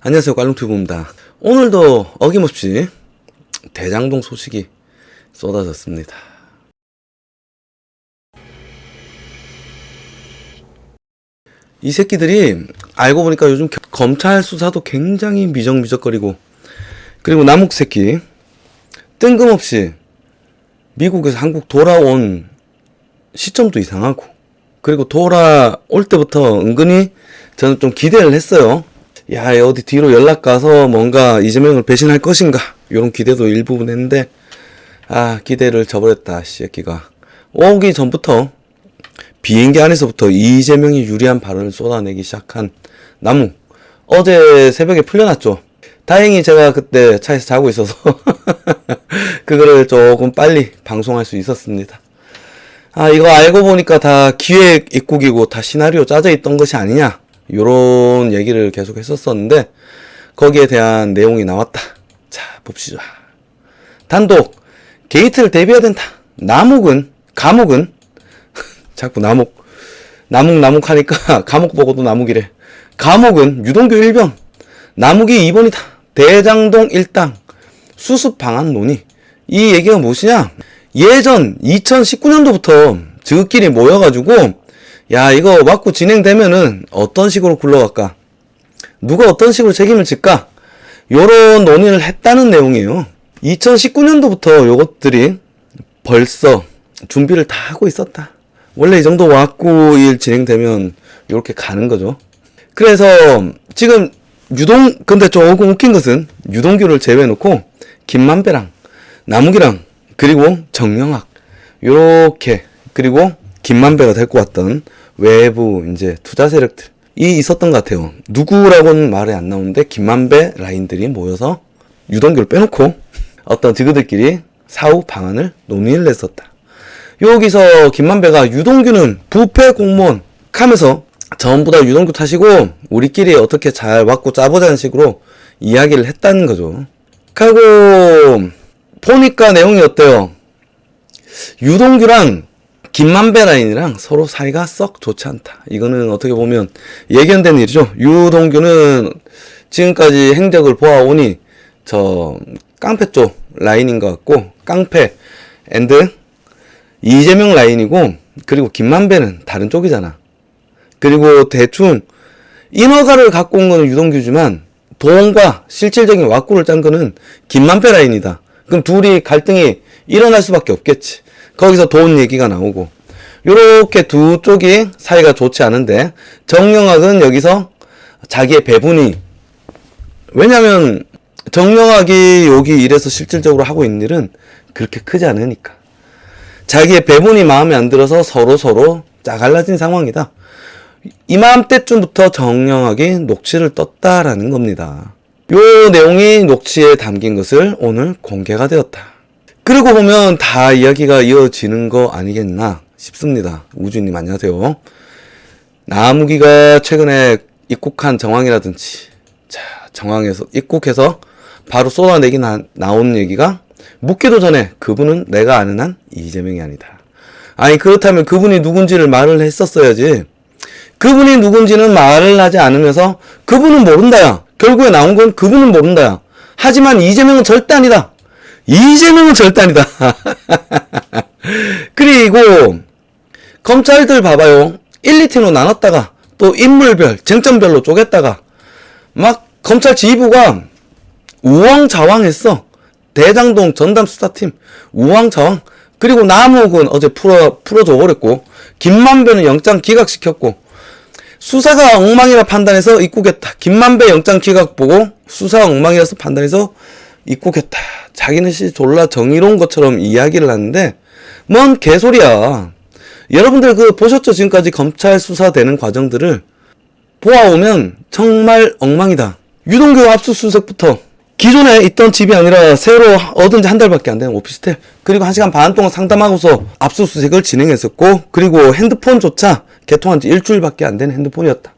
안녕하세요 깔롱튜브입니다 오늘도 어김없이 대장동 소식이 쏟아졌습니다 이 새끼들이 알고 보니까 요즘 겨- 검찰 수사도 굉장히 미적미적거리고 그리고 남욱 새끼 뜬금없이 미국에서 한국 돌아온 시점도 이상하고 그리고 돌아올 때부터 은근히 저는 좀 기대를 했어요. 야 어디 뒤로 연락 가서 뭔가 이재명을 배신할 것인가 이런 기대도 일부분 했는데 아 기대를 저버렸다 씨 새끼가 오기 전부터 비행기 안에서부터 이재명이 유리한 발언을 쏟아내기 시작한 나무 어제 새벽에 풀려났죠. 다행히 제가 그때 차에서 자고 있어서 그거를 조금 빨리 방송할 수 있었습니다. 아, 이거 알고 보니까 다 기획 입국이고 다 시나리오 짜져 있던 것이 아니냐. 요런 얘기를 계속 했었었는데, 거기에 대한 내용이 나왔다. 자, 봅시다. 단독, 게이트를 대비해야 된다. 남욱은, 감옥은, 자꾸 남욱, 남욱, 남욱 하니까 감옥 보고도 남욱이래. 감옥은 유동규 1변, 남욱이 2번이다. 대장동 일당, 수습 방안 논의. 이 얘기가 무엇이냐? 예전 2019년도부터 저끼리 모여가지고 야 이거 맞고 진행되면은 어떤 식으로 굴러갈까? 누가 어떤 식으로 책임을 질까? 요런 논의를 했다는 내용이에요. 2019년도부터 요것들이 벌써 준비를 다 하고 있었다. 원래 이 정도 왔고 일 진행되면 이렇게 가는 거죠. 그래서 지금 유동 근데 조금 웃긴 것은 유동규를 제외해놓고 김만배랑 남욱이랑 그리고 정영학 요렇게 그리고 김만배가 데리고 왔던 외부 이제 투자 세력들 이 있었던 것 같아요. 누구라고는 말이 안 나오는데 김만배 라인들이 모여서 유동규를 빼놓고 어떤 지그들끼리 사후 방안을 논의를 했었다. 여기서 김만배가 유동규는 부패 공무원 하면서 전부 다 유동규 탓이고 우리끼리 어떻게 잘 맞고 짜보자는 식으로 이야기를 했다는 거죠. 그리고 보니까 내용이 어때요? 유동규랑 김만배 라인이랑 서로 사이가 썩 좋지 않다. 이거는 어떻게 보면 예견된 일이죠. 유동규는 지금까지 행적을 보아오니 저 깡패 쪽 라인인 것 같고 깡패 앤드 이재명 라인이고 그리고 김만배는 다른 쪽이잖아. 그리고 대충 인허가를 갖고 온 거는 유동규지만 돈과 실질적인 왁구를 짠 거는 김만배 라인이다. 그럼 둘이 갈등이 일어날 수밖에 없겠지. 거기서 돈 얘기가 나오고 요렇게 두 쪽이 사이가 좋지 않은데 정영학은 여기서 자기의 배분이 왜냐면 정영학이 여기 일에서 실질적으로 하고 있는 일은 그렇게 크지 않으니까 자기의 배분이 마음에 안 들어서 서로 서로 짜갈라진 상황이다. 이맘때쯤부터 정영학이 녹취를 떴다라는 겁니다. 요 내용이 녹취에 담긴 것을 오늘 공개가 되었다. 그러고 보면 다 이야기가 이어지는 거 아니겠나 싶습니다. 우주님 안녕하세요. 나무기가 최근에 입국한 정황이라든지 자 정황에서 입국해서 바로 쏟아내기 나, 나온 얘기가 묻기도 전에 그분은 내가 아는 한 이재명이 아니다. 아니 그렇다면 그분이 누군지를 말을 했었어야지. 그분이 누군지는 말을 하지 않으면서 그분은 모른다야. 결국에 나온 건 그분은 모른다야. 하지만 이재명은 절대 아니다. 이재명은 아니다. 그리고 검찰들 봐봐요. 1, 2팀으로 나눴다가 또 인물별, 쟁점별로 쪼갰다가 막 검찰 지휘부가 우왕좌왕했어. 대장동 전담 수사팀 우왕좌왕. 그리고 남욱은 어제 풀어 풀어줘 버렸고 김만배는 영장 기각시켰고 수사가 엉망이라 판단해서 입국했다. 김만배 영장 기각 보고 수사가 엉망이라서 판단해서 입국했다. 자기는 씨 졸라 정의로운 것처럼 이야기를 하는데 뭔 개소리야. 여러분들 그 보셨죠? 지금까지 검찰 수사되는 과정들을 보아오면 정말 엉망이다. 유동규 압수수색부터 기존에 있던 집이 아니라 새로 얻은 지 한 달밖에 안 되는 오피스텔 그리고 한 시간 반 동안 상담하고서 압수수색을 진행했었고 그리고 핸드폰조차 개통한 지 일주일밖에 안 되는 핸드폰이었다.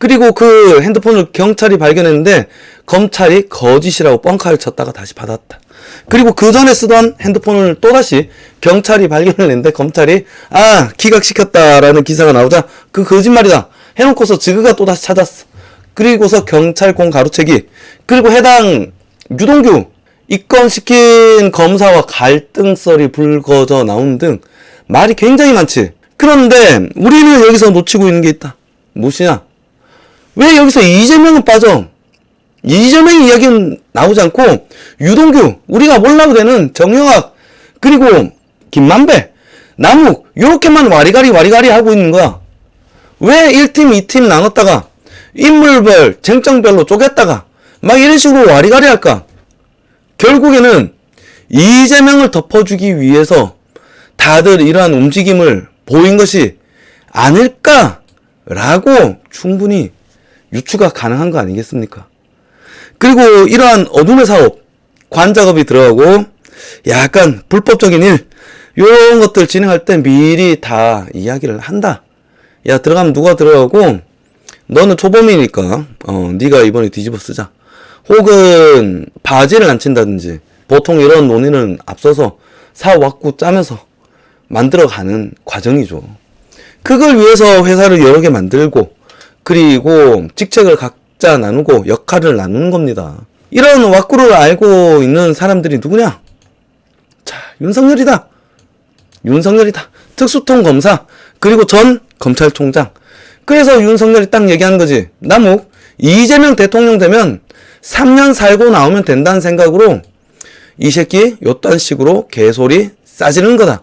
그리고 그 핸드폰을 경찰이 발견했는데 검찰이 거짓이라고 뻥카를 쳤다가 다시 받았다. 그리고 그 전에 쓰던 핸드폰을 또다시 경찰이 발견을 했는데 검찰이 아 기각시켰다라는 기사가 나오자 그 거짓말이다 해놓고서 지그가 또다시 찾았어. 그리고서 경찰권 가로채기, 그리고 해당 유동규 입건시킨 검사와 갈등설이 불거져 나오는 등 말이 굉장히 많지. 그런데 우리는 여기서 놓치고 있는 게 있다. 무엇이냐? 왜 여기서 이재명은 빠져? 이재명 이야기는 나오지 않고 유동규, 우리가 몰라도 되는 정영학, 그리고 김만배, 남욱 요렇게만 와리가리 와리가리 하고 있는 거야. 왜 1팀, 2팀 나눴다가 인물별, 쟁점별로 쪼갰다가 막 이런 식으로 와리가리 할까? 결국에는 이재명을 덮어주기 위해서 다들 이러한 움직임을 보인 것이 아닐까라고 충분히 유추가 가능한 거 아니겠습니까? 그리고 이러한 어둠의 사업, 관작업이 들어가고 약간 불법적인 일, 요런 것들 진행할 때 미리 다 이야기를 한다. 야, 들어가면 누가 들어가고, 너는 초범이니까, 어, 네가 이번에 뒤집어 쓰자. 혹은, 바지를 안 친다든지, 보통 이런 논의는 앞서서 사왔고 짜면서 만들어가는 과정이죠. 그걸 위해서 회사를 여러 개 만들고, 그리고 직책을 각자 나누고 역할을 나누는 겁니다. 이런 왁구를 알고 있는 사람들이 누구냐? 자, 윤석열이다. 윤석열이다. 특수통 검사, 그리고 전 검찰총장. 그래서 윤석열이 딱 얘기한 거지. 남욱, 이재명 대통령 되면 3년 살고 나오면 된다는 생각으로 이 새끼 요딴 식으로 개소리 싸지는 거다.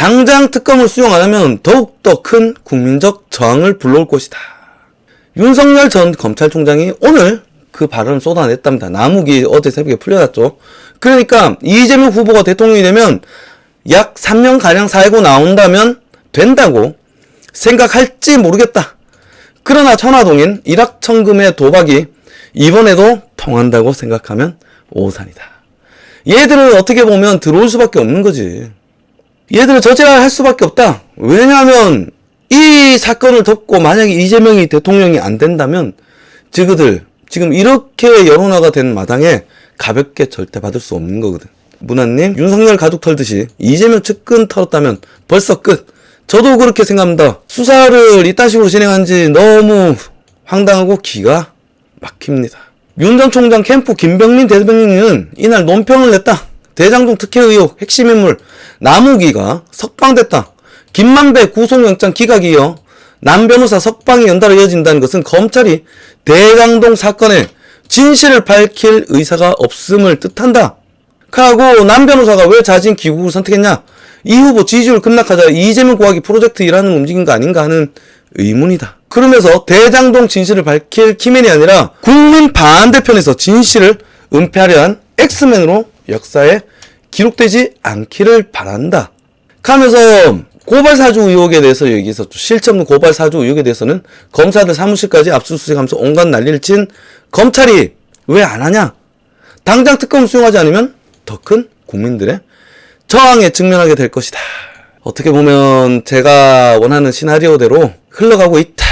당장 특검을 수용 안 하면 더욱더 큰 국민적 저항을 불러올 것이다. 윤석열 전 검찰총장이 오늘 그 발언을 쏟아냈답니다. 남욱이 어제 새벽에 풀려났죠. 그러니까 이재명 후보가 대통령이 되면 약 3년가량 살고 나온다면 된다고 생각할지 모르겠다. 그러나 천화동인 일확천금의 도박이 이번에도 통한다고 생각하면 오산이다. 얘들은 어떻게 보면 들어올 수밖에 없는 거지. 얘들은 저지랄 할 수밖에 없다. 왜냐하면 이 사건을 덮고 만약에 이재명이 대통령이 안 된다면 지그들 지금 이렇게 여론화가 된 마당에 가볍게 절대 받을 수 없는 거거든. 문화님 윤석열 가족 털듯이 이재명 측근 털었다면 벌써 끝. 저도 그렇게 생각합니다. 수사를 이딴 식으로 진행한 지 너무 황당하고 기가 막힙니다. 윤 전 총장 캠프 김병민 대변인은 이날 논평을 냈다. 대장동 특혜 의혹 핵심 인물 남욱이가 석방됐다. 김만배 구속영장 기각이 이어 남 변호사 석방이 연달아 이어진다는 것은 검찰이 대장동 사건의 진실을 밝힐 의사가 없음을 뜻한다. 하고 남 변호사가 왜 자진 귀국을 선택했냐? 이 후보 지지율 급락하자 이재명 구하기 프로젝트 일하는 움직인 거 아닌가 하는 의문이다. 그러면서 대장동 진실을 밝힐 키맨이 아니라 국민 반대편에서 진실을 은폐하려 한 엑스맨으로 역사에 기록되지 않기를 바란다. 하면서 고발 사주 의혹에 대해서 얘기했었죠. 실체 없는 고발 사주 의혹에 대해서는 검사들 사무실까지 압수수색하면서 온갖 난리를 친 검찰이 왜 안 하냐? 당장 특검 수용하지 않으면 더 큰 국민들의 저항에 직면하게 될 것이다. 어떻게 보면 제가 원하는 시나리오대로 흘러가고 있다.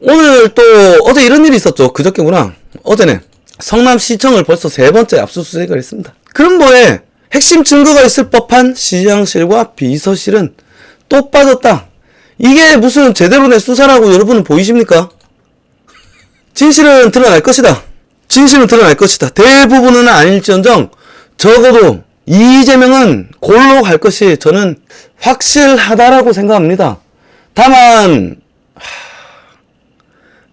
오늘 또 어제 이런 일이 있었죠. 그저께구나. 어제는 성남시청을 벌써 세 번째 압수수색을 했습니다. 그럼 뭐해? 핵심 증거가 있을 법한 시장실과 비서실은 또 빠졌다. 이게 무슨 제대로 된 수사라고 여러분은 보이십니까? 진실은 드러날 것이다. 진실은 드러날 것이다. 대부분은 아닐지언정 적어도 이재명은 골로 갈 것이 저는 확실하다라고 생각합니다. 다만 하,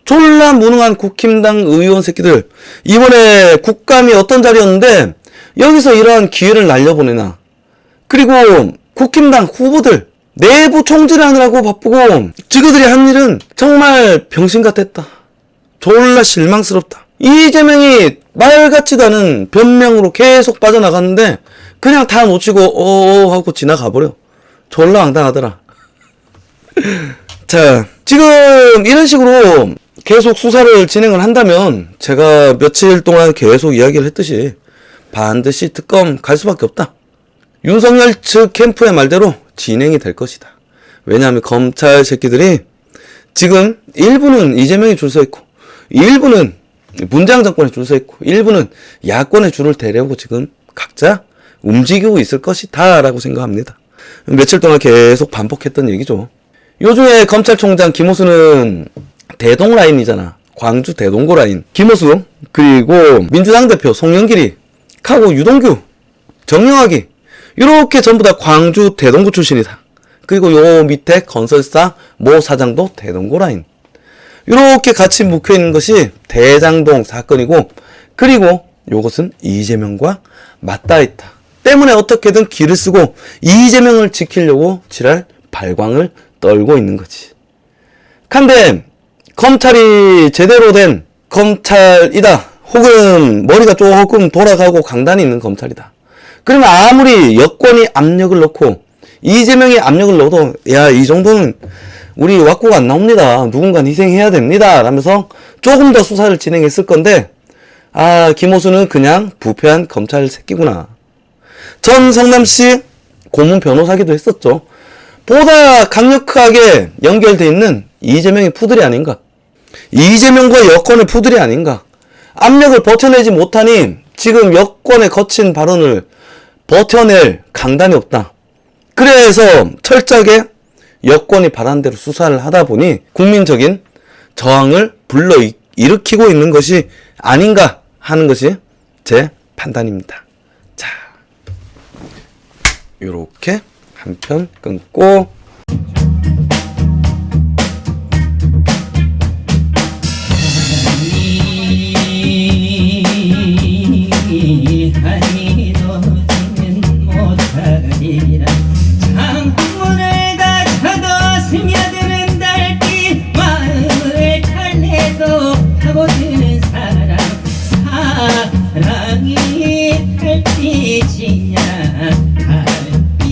졸라 무능한 국힘당 의원 새끼들 이번에 국감이 어떤 자리였는데 여기서 이러한 기회를 날려보내나 그리고 국힘당 후보들 내부 총질하느라고 바쁘고 지그들이 한 일은 정말 병신 같았다. 졸라 실망스럽다. 이재명이 말 같지도 않은 변명으로 계속 빠져나갔는데 그냥 다 놓치고 어어 하고 지나가 버려. 졸라 황당하더라. 자, 지금 이런 식으로 계속 수사를 진행을 한다면 제가 며칠 동안 계속 이야기를 했듯이 반드시 특검 갈 수밖에 없다. 윤석열 측 캠프의 말대로 진행이 될 것이다. 왜냐하면 검찰 새끼들이 지금 일부는 이재명이 줄 서 있고 일부는 문장 정권에 줄 서 있고 일부는 야권의 줄을 대려고 지금 각자 움직이고 있을 것이다라고 생각합니다. 며칠 동안 계속 반복했던 얘기죠. 요즘에 검찰총장 김호수는 대동 라인이잖아. 광주 대동고 라인 김호수 그리고 민주당 대표 송영길이 하고 유동규 정영학이 이렇게 전부 다 광주 대동고 출신이다. 그리고 요 밑에 건설사 모 사장도 대동고 라인 이렇게 같이 묵혀 있는 것이 대장동 사건이고 그리고 요것은 이재명과 맞닿아 있다. 때문에 어떻게든 길을 쓰고 이재명을 지키려고 지랄 발광을 떨고 있는 거지. 근데 검찰이 제대로 된 검찰이다. 혹은 머리가 조금 돌아가고 강단이 있는 검찰이다. 그러면 아무리 여권이 압력을 넣고 이재명이 압력을 넣어도 야 이 정도는 우리 왁구가 안 나옵니다. 누군가 희생해야 됩니다. 라면서 조금 더 수사를 진행했을 건데 아 김호수는 그냥 부패한 검찰 새끼구나. 전 성남시 고문 변호사기도 했었죠. 보다 강력하게 연결돼 있는 이재명의 푸들이 아닌가. 이재명과 여권의 푸들이 아닌가. 압력을 버텨내지 못하니 지금 여권의 거친 발언을 버텨낼 강단이 없다. 그래서 철저하게 여권이 바란 대로 수사를 하다 보니 국민적인 저항을 불러 일으키고 있는 것이 아닌가 하는 것이 제 판단입니다. 자, 요렇게 한 편 끊고